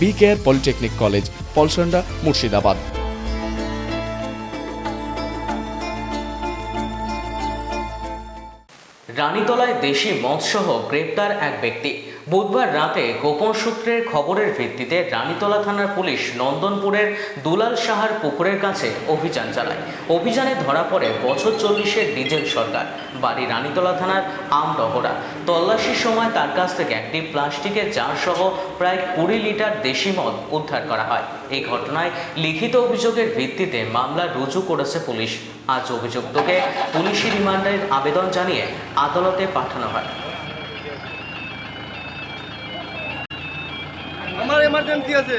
B care polytechnic college, Polsonda, Murshidabad. রানীতলায় দেশি মদসহ গ্রেপ্তার এক ব্যক্তি। বুধবার রাতে গোপন সূত্রের খবরের ভিত্তিতে রানীতলা থানার পুলিশ নন্দনপুরের দুলাল সাহার পুকুরের কাছে অভিযান চালায়। অভিযানে ধরা পড়ে বছর চল্লিশের ডিজেল সরকার, বাড়ি রানীতলা থানার আমডহরা। তল্লাশির সময় তার কাছ থেকে একটি প্লাস্টিকের জার সহ প্রায় কুড়ি লিটার দেশি মদ উদ্ধার করা হয়। এই ঘটনায় লিখিত অভিযোগের ভিত্তিতে মামলা রুজু করেছে পুলিশ। আজ অভিযুক্তকে পুলিশি রিমান্ডের আবেদন জানিয়ে আদালতে পাঠানো হয়। আমার এমার্জেন্সি আছে।